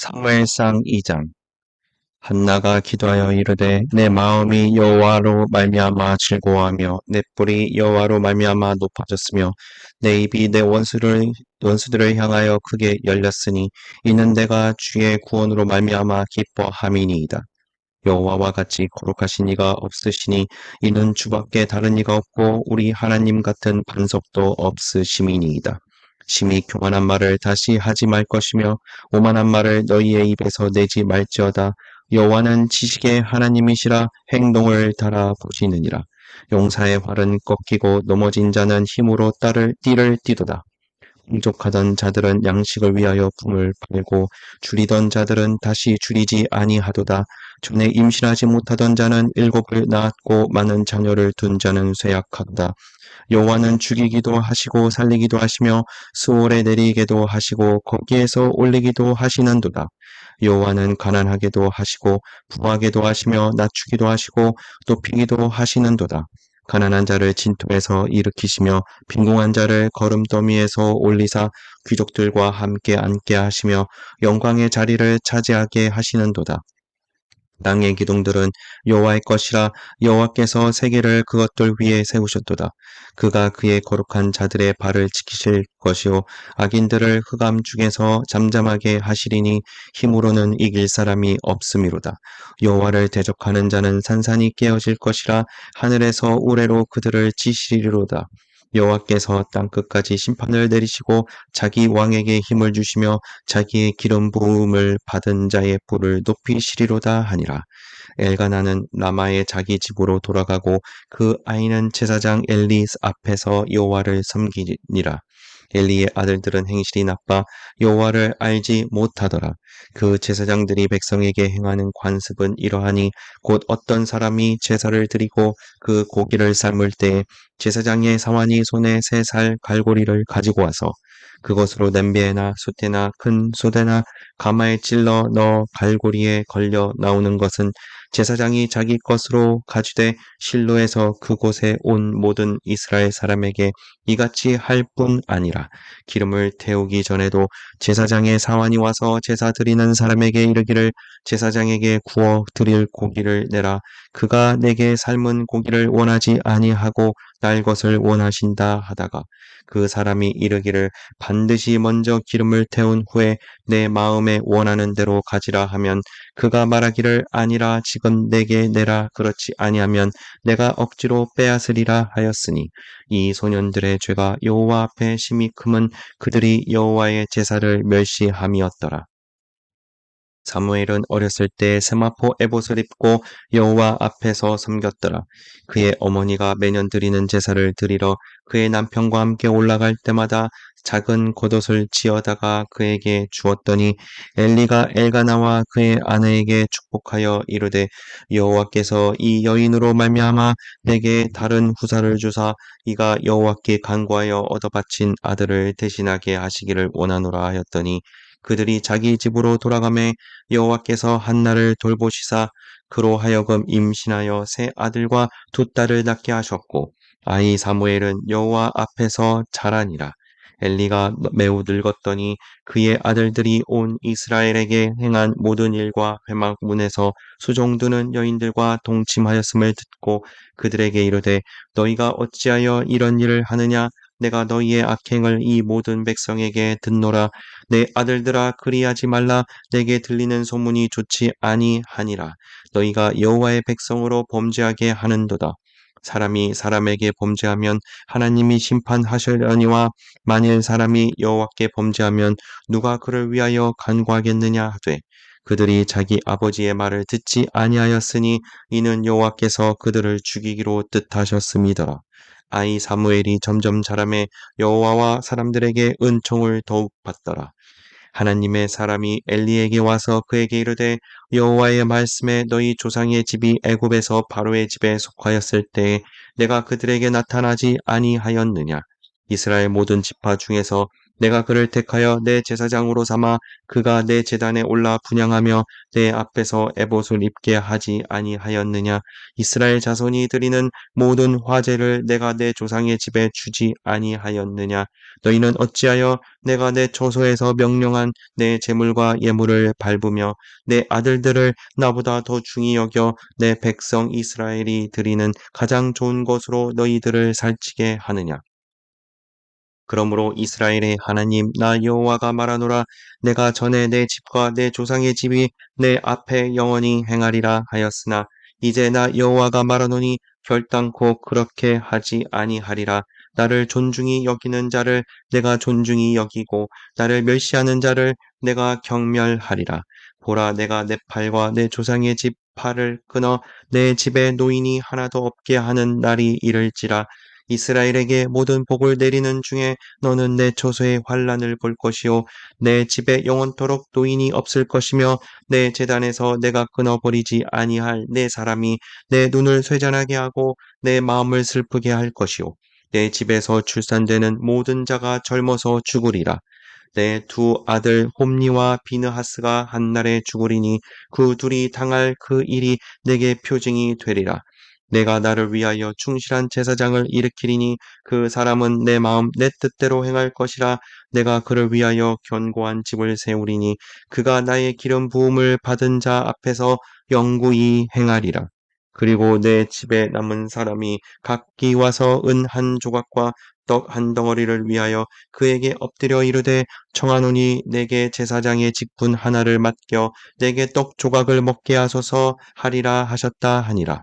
사무엘상 2장 한나가 기도하여 이르되 내 마음이 여호와로 말미암아 즐거워하며 내 뿔이 여호와로 말미암아 높아졌으며 내 입이 내 원수를 원수들을 향하여 크게 열렸으니 이는 내가 주의 구원으로 말미암아 기뻐함이니이다. 여호와와 같이 거룩하신 이가 없으시니 이는 주밖에 다른 이가 없고 우리 하나님 같은 반석도 없으심이니이다. 심히 교만한 말을 다시 하지 말 것이며 오만한 말을 너희의 입에서 내지 말지어다. 여호와는 지식의 하나님이시라 행동을 달아 보시느니라. 용사의 활은 꺾이고 넘어진 자는 힘으로 딸을 띠를 띠도다. 풍족하던 자들은 양식을 위하여 품을 팔고 줄이던 자들은 다시 줄이지 아니하도다. 전에 임신하지 못하던 자는 일곱을 낳았고 많은 자녀를 둔 자는 쇠약하다. 여호와는 죽이기도 하시고 살리기도 하시며 수월에 내리게도 하시고 거기에서 올리기도 하시는도다. 여호와는 가난하게도 하시고 부하게도 하시며 낮추기도 하시고 높이기도 하시는도다. 가난한 자를 진토에서 일으키시며 빈궁한 자를 걸음더미에서 올리사 귀족들과 함께 앉게 하시며 영광의 자리를 차지하게 하시는도다. 땅의 기둥들은 여호와의 것이라 여호와께서 세계를 그것들 위에 세우셨도다. 그가 그의 거룩한 자들의 발을 지키실 것이요 악인들을 흑암 중에서 잠잠하게 하시리니 힘으로는 이길 사람이 없음이로다. 여호와를 대적하는 자는 산산이 깨어질 것이라 하늘에서 우레로 그들을 치시리로다. 여호와께서 땅 끝까지 심판을 내리시고 자기 왕에게 힘을 주시며 자기의 기름 부음을 받은 자의 뿔을 높이시리로다 하니라. 엘가나는 라마의 자기 집으로 돌아가고 그 아이는 제사장 엘리 앞에서 여호와를 섬기니라. 엘리의 아들들은 행실이 나빠 여호와를 알지 못하더라. 그 제사장들이 백성에게 행하는 관습은 이러하니 곧 어떤 사람이 제사를 드리고 그 고기를 삶을 때 제사장의 사환이 손에 세 살 갈고리를 가지고 와서 그것으로 냄비에나 솥에나 큰 솥에나 가마에 찔러 넣어 갈고리에 걸려 나오는 것은 제사장이 자기 것으로 가지되 실로에서 그곳에 온 모든 이스라엘 사람에게 이같이 할 뿐 아니라 기름을 태우기 전에도 제사장의 사환이 와서 제사 드리는 사람에게 이르기를 제사장에게 구워 드릴 고기를 내라. 그가 내게 삶은 고기를 원하지 아니하고 날 것을 원하신다 하다가 그 사람이 이르기를 반드시 먼저 기름을 태운 후에 내 마음에 원하는 대로 가지라 하면 그가 말하기를 아니라 지금 내게 내라 그렇지 아니하면 내가 억지로 빼앗으리라 하였으니 이 소년들의 죄가 여호와 앞에 심히 크면 그들이 여호와의 제사를 멸시함이었더라. 사무엘은 어렸을 때 세마포 에봇을 입고 여호와 앞에서 섬겼더라. 그의 어머니가 매년 드리는 제사를 드리러 그의 남편과 함께 올라갈 때마다 작은 겉옷을 지어다가 그에게 주었더니 엘리가 엘가나와 그의 아내에게 축복하여 이르되 여호와께서 이 여인으로 말미암아 내게 다른 후사를 주사 이가 여호와께 간구하여 얻어 바친 아들을 대신하게 하시기를 원하노라 하였더니 그들이 자기 집으로 돌아가매 여호와께서 한나를 돌보시사 그로 하여금 임신하여 새 아들과 두 딸을 낳게 하셨고 아이 사무엘은 여호와 앞에서 자라니라. 엘리가 매우 늙었더니 그의 아들들이 온 이스라엘에게 행한 모든 일과 회막문에서 수종드는 여인들과 동침하였음을 듣고 그들에게 이르되 너희가 어찌하여 이런 일을 하느냐 내가 너희의 악행을 이 모든 백성에게 듣노라. 내 아들들아 그리하지 말라. 내게 들리는 소문이 좋지 아니하니라. 너희가 여호와의 백성으로 범죄하게 하는도다. 사람이 사람에게 범죄하면 하나님이 심판하시려니와 만일 사람이 여호와께 범죄하면 누가 그를 위하여 간구하겠느냐 하되 그들이 자기 아버지의 말을 듣지 아니하였으니 이는 여호와께서 그들을 죽이기로 뜻하셨음이더라. 아이 사무엘이 점점 자라매 여호와와 사람들에게 은총을 더욱 받더라. 하나님의 사람이 엘리에게 와서 그에게 이르되 여호와의 말씀에 너희 조상의 집이 애굽에서 바로의 집에 속하였을 때에 내가 그들에게 나타나지 아니하였느냐 이스라엘 모든 지파 중에서 내가 그를 택하여 내 제사장으로 삼아 그가 내 제단에 올라 분양하며 내 앞에서 에봇을 입게 하지 아니하였느냐? 이스라엘 자손이 드리는 모든 화제를 내가 내 조상의 집에 주지 아니하였느냐? 너희는 어찌하여 내가 내 처소에서 명령한 내 재물과 예물을 밟으며 내 아들들을 나보다 더 중히 여겨 내 백성 이스라엘이 드리는 가장 좋은 것으로 너희들을 살찌게 하느냐 그러므로 이스라엘의 하나님 나 여호와가 말하노라. 내가 전에 내 집과 내 조상의 집이 내 앞에 영원히 행하리라 하였으나 이제 나 여호와가 말하노니 결단코 그렇게 하지 아니하리라. 나를 존중히 여기는 자를 내가 존중히 여기고 나를 멸시하는 자를 내가 경멸하리라. 보라 내가 내 팔과 내 조상의 집 팔을 끊어 내 집에 노인이 하나도 없게 하는 날이 이를지라 이스라엘에게 모든 복을 내리는 중에 너는 내 처소에 환란을 볼 것이요. 내 집에 영원토록 노인이 없을 것이며 내 재단에서 내가 끊어버리지 아니할 내 사람이 내 눈을 쇠잔하게 하고 내 마음을 슬프게 할 것이요. 내 집에서 출산되는 모든 자가 젊어서 죽으리라. 내 두 아들 홈니와 비느하스가 한날에 죽으리니 그 둘이 당할 그 일이 내게 표징이 되리라 내가 나를 위하여 충실한 제사장을 일으키리니 그 사람은 내 마음 내 뜻대로 행할 것이라 내가 그를 위하여 견고한 집을 세우리니 그가 나의 기름 부음을 받은 자 앞에서 영구히 행하리라. 그리고 내 집에 남은 사람이 각기 와서 은 한 조각과 떡 한 덩어리를 위하여 그에게 엎드려 이르되 청하노니 내게 제사장의 직분 하나를 맡겨 내게 떡 조각을 먹게 하소서 하리라 하셨다 하니라.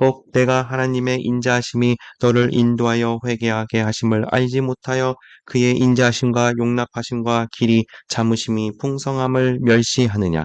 혹 내가 하나님의 인자하심이 너를 인도하여 회개하게 하심을 알지 못하여 그의 인자하심과 용납하심과 길이 참으심이 풍성함을 멸시하느냐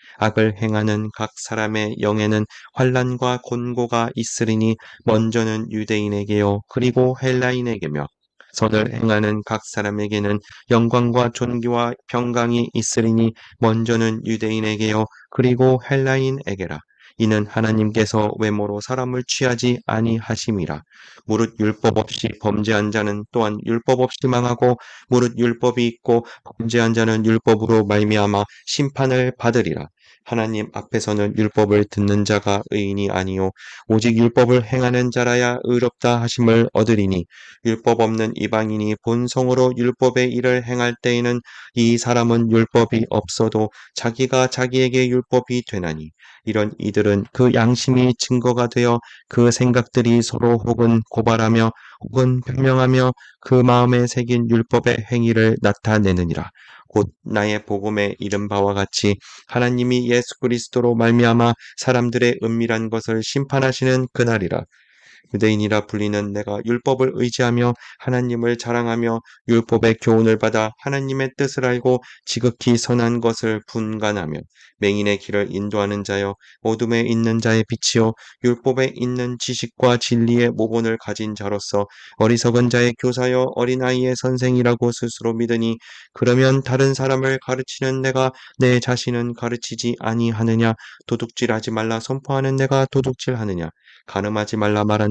악을 행하는 각 사람의 영에는 환란과 곤고가 있으리니 먼저는 유대인에게요 그리고 헬라인에게며 선을 행하는 각 사람에게는 영광과 존귀와 평강이 있으리니 먼저는 유대인에게요 그리고 헬라인에게라. 이는 하나님께서 외모로 사람을 취하지 아니하심이라. 무릇 율법 없이 범죄한 자는 또한 율법 없이 망하고 무릇 율법이 있고 범죄한 자는 율법으로 말미암아 심판을 받으리라. 하나님 앞에서는 율법을 듣는 자가 의인이 아니요 오직 율법을 행하는 자라야 의롭다 하심을 얻으리니 율법 없는 이방인이 본성으로 율법의 일을 행할 때에는 이 사람은 율법이 없어도 자기가 자기에게 율법이 되나니 이런 이들은 그 양심이 증거가 되어 그 생각들이 서로 혹은 고발하며 혹은 변명하며 그 마음에 새긴 율법의 행위를 나타내느니라. 곧 나의 복음에 이른 바와 같이 하나님이 예수 그리스도로 말미암아 사람들의 은밀한 것을 심판하시는 그날이라. 유대인이라 불리는 내가 율법을 의지하며 하나님을 자랑하며 율법의 교훈을 받아 하나님의 뜻을 알고 지극히 선한 것을 분간하며 맹인의 길을 인도하는 자여 어둠에 있는 자의 빛이요 율법에 있는 지식과 진리의 모본을 가진 자로서 어리석은 자의 교사여 어린아이의 선생이라고 스스로 믿으니 그러면 다른 사람을 가르치는 내가 내 자신은 가르치지 아니하느냐 도둑질하지 말라 선포하는 내가 도둑질하느냐 가늠하지 말라 말하는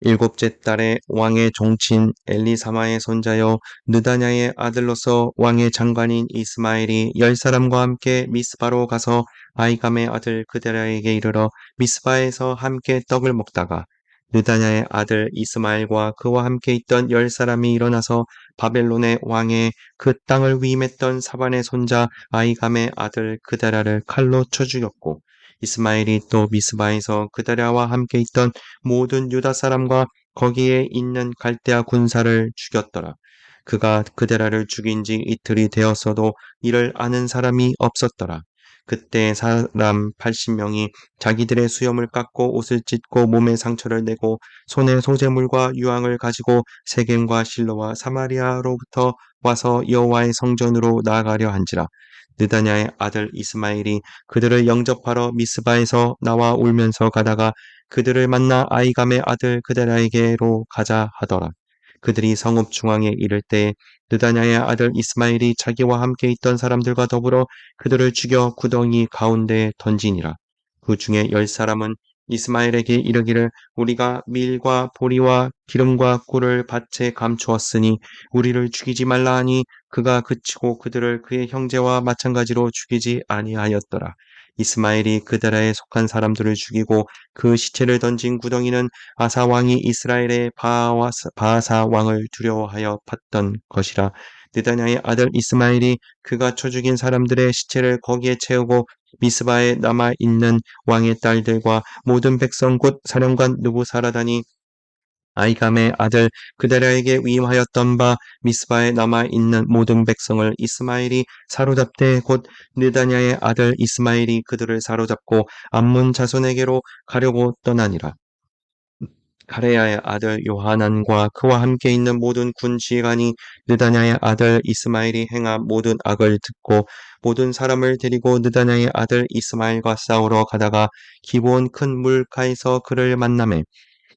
일곱째 달에 왕의 종친 엘리사마의 손자여 느다냐의 아들로서 왕의 장관인 이스마엘이 열 사람과 함께 미스바로 가서 아이감의 아들 그데라에게 이르러 미스바에서 함께 떡을 먹다가 느다냐의 아들 이스마엘과 그와 함께 있던 열 사람이 일어나서 바벨론의 왕의 그 땅을 위임했던 사반의 손자 아이감의 아들 그데라를 칼로 쳐 죽였고 이스마엘이 또 미스바에서 그다랴와 함께 있던 모든 유다 사람과 거기에 있는 갈대아 군사를 죽였더라. 그가 그데라를 죽인 지 이틀이 되었어도 이를 아는 사람이 없었더라. 그때 사람 80명이 자기들의 수염을 깎고 옷을 찢고 몸에 상처를 내고 손에 소재물과 유황을 가지고 세겜과 실로와 사마리아로부터 와서 여호와의 성전으로 나아가려 한지라. 느다냐의 아들 이스마일이 그들을 영접하러 미스바에서 나와 울면서 가다가 그들을 만나 아이감의 아들 그데라에게로 가자 하더라. 그들이 성읍 중앙에 이를 때 느다냐의 아들 이스마일이 자기와 함께 있던 사람들과 더불어 그들을 죽여 구덩이 가운데에 던지니라. 그 중에 열 사람은 이스마엘에게 이르기를 우리가 밀과 보리와 기름과 꿀을 밭에 감추었으니 우리를 죽이지 말라 하니 그가 그치고 그들을 그의 형제와 마찬가지로 죽이지 아니하였더라. 이스마엘이 그데라에 속한 사람들을 죽이고 그 시체를 던진 구덩이는 아사 왕이 이스라엘의 바하사 왕을 두려워하여 팠던 것이라 느다냐의 아들 이스마엘이 그가 쳐 죽인 사람들의 시체를 거기에 채우고 미스바에 남아 있는 왕의 딸들과 모든 백성 곧 사령관 누부사라다니 아이감의 아들 그데라에게 위임하였던 바 미스바에 남아 있는 모든 백성을 이스마엘이 사로잡되 곧 느다냐의 아들 이스마엘이 그들을 사로잡고 암문 자손에게로 가려고 떠나니라. 가레야의 아들 요하난과 그와 함께 있는 모든 군 지휘관이 느다냐의 아들 이스마엘이 행한 모든 악을 듣고 모든 사람을 데리고 느다냐의 아들 이스마엘과 싸우러 가다가 기본 큰 물가에서 그를 만남에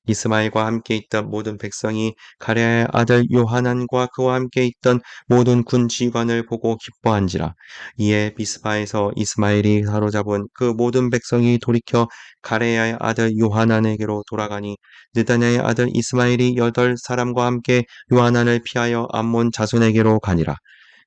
이스마엘과 함께 있던 모든 백성이 가랴의 아들 요하난과 그와 함께 있던 모든 군 지휘관을 보고 기뻐한지라. 이에 비스바에서 이스마엘이 사로잡은 그 모든 백성이 돌이켜 가레야의 아들 요하난에게로 돌아가니 느다냐의 아들 이스마엘이 여덟 사람과 함께 요하난을 피하여 암몬 자손에게로 가니라.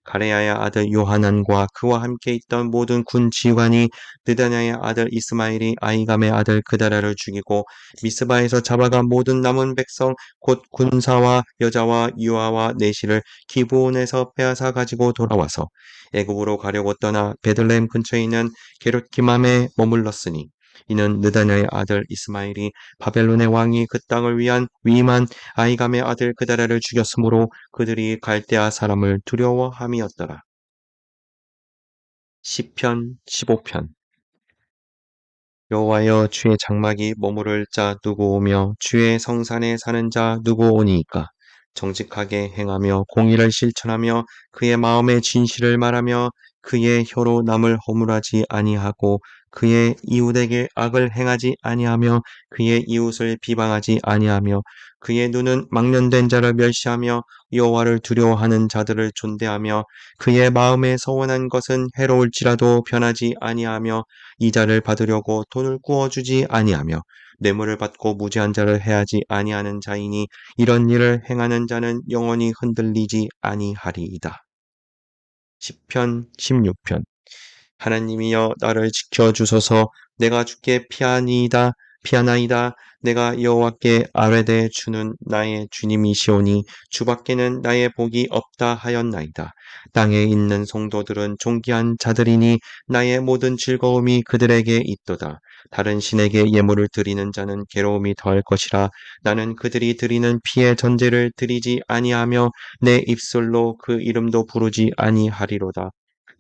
가레야의 아들 요하난과 그와 함께 있던 모든 군 지휘관이 느다냐의 아들 이스마일이 아이감의 아들 그다라를 죽이고 미스바에서 잡아간 모든 남은 백성 곧 군사와 여자와 유아와 내시를 기브온에서 빼앗아 가지고 돌아와서 애굽으로 가려고 떠나 베들레헴 근처에 있는 게롯기맘에 머물렀으니 이는 느다냐의 아들 이스마일이 바벨론의 왕이 그 땅을 위한 위임한 아이감의 아들 그다라를 죽였으므로 그들이 갈대아 사람을 두려워함이었더라. 시편 15편 여호와여 주의 장막이 머무를 자 누구 오며 주의 성산에 사는 자 누구 오니이까 정직하게 행하며 공의를 실천하며 그의 마음의 진실을 말하며 그의 혀로 남을 허물하지 아니하고 그의 이웃에게 악을 행하지 아니하며 그의 이웃을 비방하지 아니하며 그의 눈은 망년된 자를 멸시하며 여호와를 두려워하는 자들을 존대하며 그의 마음에 서원한 것은 해로울지라도 변하지 아니하며 이자를 받으려고 돈을 구워주지 아니하며 뇌물을 받고 무지한 자를 해하지 아니하는 자이니 이런 일을 행하는 자는 영원히 흔들리지 아니하리이다. 10편 16편 하나님이여 나를 지켜 주소서 내가 주께 피하니이다 피하나이다 내가 여호와께 아뢰되 주는 나의 주님이시오니 주밖에는 나의 복이 없다 하였나이다. 땅에 있는 성도들은 존귀한 자들이니 나의 모든 즐거움이 그들에게 있도다. 다른 신에게 예물을 드리는 자는 괴로움이 더할 것이라 나는 그들이 드리는 피의 전제를 드리지 아니하며 내 입술로 그 이름도 부르지 아니하리로다.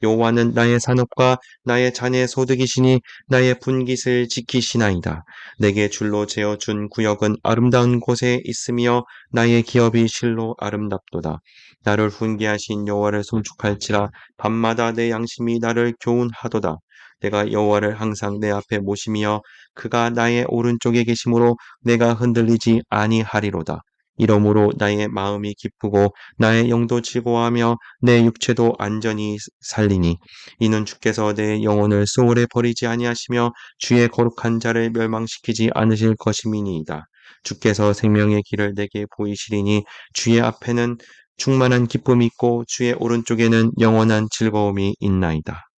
여호와는 나의 산업과 나의 자네 소득이시니 나의 분깃을 지키시나이다. 내게 줄로 재어 준 구역은 아름다운 곳에 있으며 나의 기업이 실로 아름답도다. 나를 훈계하신 여호와를 송축할지라 밤마다 내 양심이 나를 교훈하도다. 내가 여호와를 항상 내 앞에 모시며 그가 나의 오른쪽에 계심으로 내가 흔들리지 아니하리로다. 이러므로 나의 마음이 기쁘고 나의 영도 즐거워하며 내 육체도 안전히 살리니 이는 주께서 내 영혼을 소홀에 버리지 아니하시며 주의 거룩한 자를 멸망시키지 않으실 것임이니이다. 주께서 생명의 길을 내게 보이시리니 주의 앞에는 충만한 기쁨이 있고 주의 오른쪽에는 영원한 즐거움이 있나이다.